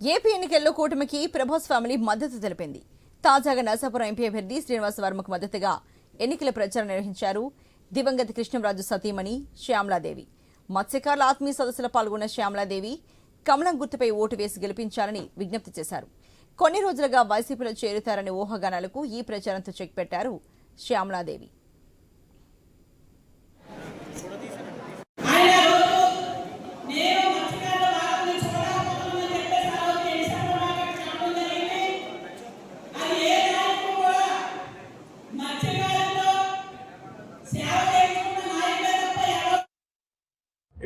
AP ఎన్నికల్లో కూటమికి Prabhas family మద్దతు తెలిపింది. తాజాగా నరసాపురం ఎంపీ అభ్యర్థి శ్రీనివాస వర్మకు మద్దతుగా ఎన్నికల ప్రచారం నిర్వహించారు దివంగత కృష్ణంరాజు సతీమణి శ్యామలాదేవి. మత్స్యకారుల ఆత్మీయ సదస్సులో పాల్గొన్న శ్యామలాదేవి కమలం గుర్తుపై ఓటు వేసి గెలిపించాలని విజ్ఞప్తి చేశారు. కొన్ని రోజులుగా వైసీపీలో చేరుతారనే ఊహాగానాలకు ఈ ప్రచారంతో చెక్ పెట్టారు శ్యామలాదేవి.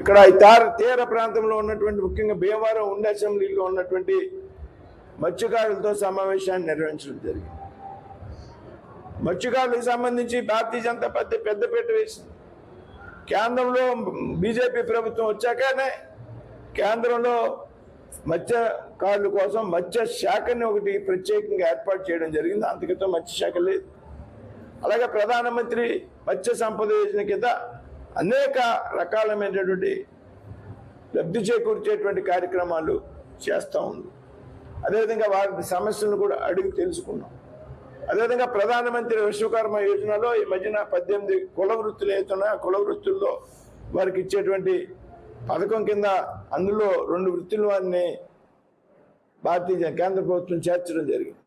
ఇక్కడ ఈ తార తీర ప్రాంతంలో ఉన్నటువంటి ముఖ్యంగా భీమవరం ఉండి అసెంబ్లీలో ఉన్నటువంటి మత్స్యకారులతో సమావేశాన్ని నిర్వహించడం జరిగింది. మత్స్యకారులకు సంబంధించి భారతీయ జనతా పార్టీ పెద్దపీట వేసింది. కేంద్రంలో బీజేపీ ప్రభుత్వం వచ్చాకనే కేంద్రంలో మత్స్యకారుల కోసం మత్స్య శాఖని ఒకటి ప్రత్యేకంగా ఏర్పాటు చేయడం జరిగింది. అంతకితో మత్స్య శాఖ లేదు. అలాగే ప్రధానమంత్రి మత్స్య సంపద యోజన కింద అనేక రకాలమైనటువంటి లబ్ధి చేకూర్చేటువంటి కార్యక్రమాలు చేస్తూ ఉంది. అదేవిధంగా వారి సమస్యలను కూడా అడిగి తెలుసుకున్నాం. అదేవిధంగా ప్రధానమంత్రి విశ్వకర్మ యోజనలో ఈ మధ్యన పద్దెనిమిది కుల వృత్తులు అవుతున్నాయి ఆ కుల వృత్తుల్లో వారికి ఇచ్చేటువంటి పథకం కింద అందులో రెండు వృత్తులు వారిని భారతీయ కేంద్ర ప్రభుత్వం చేర్చడం జరిగింది.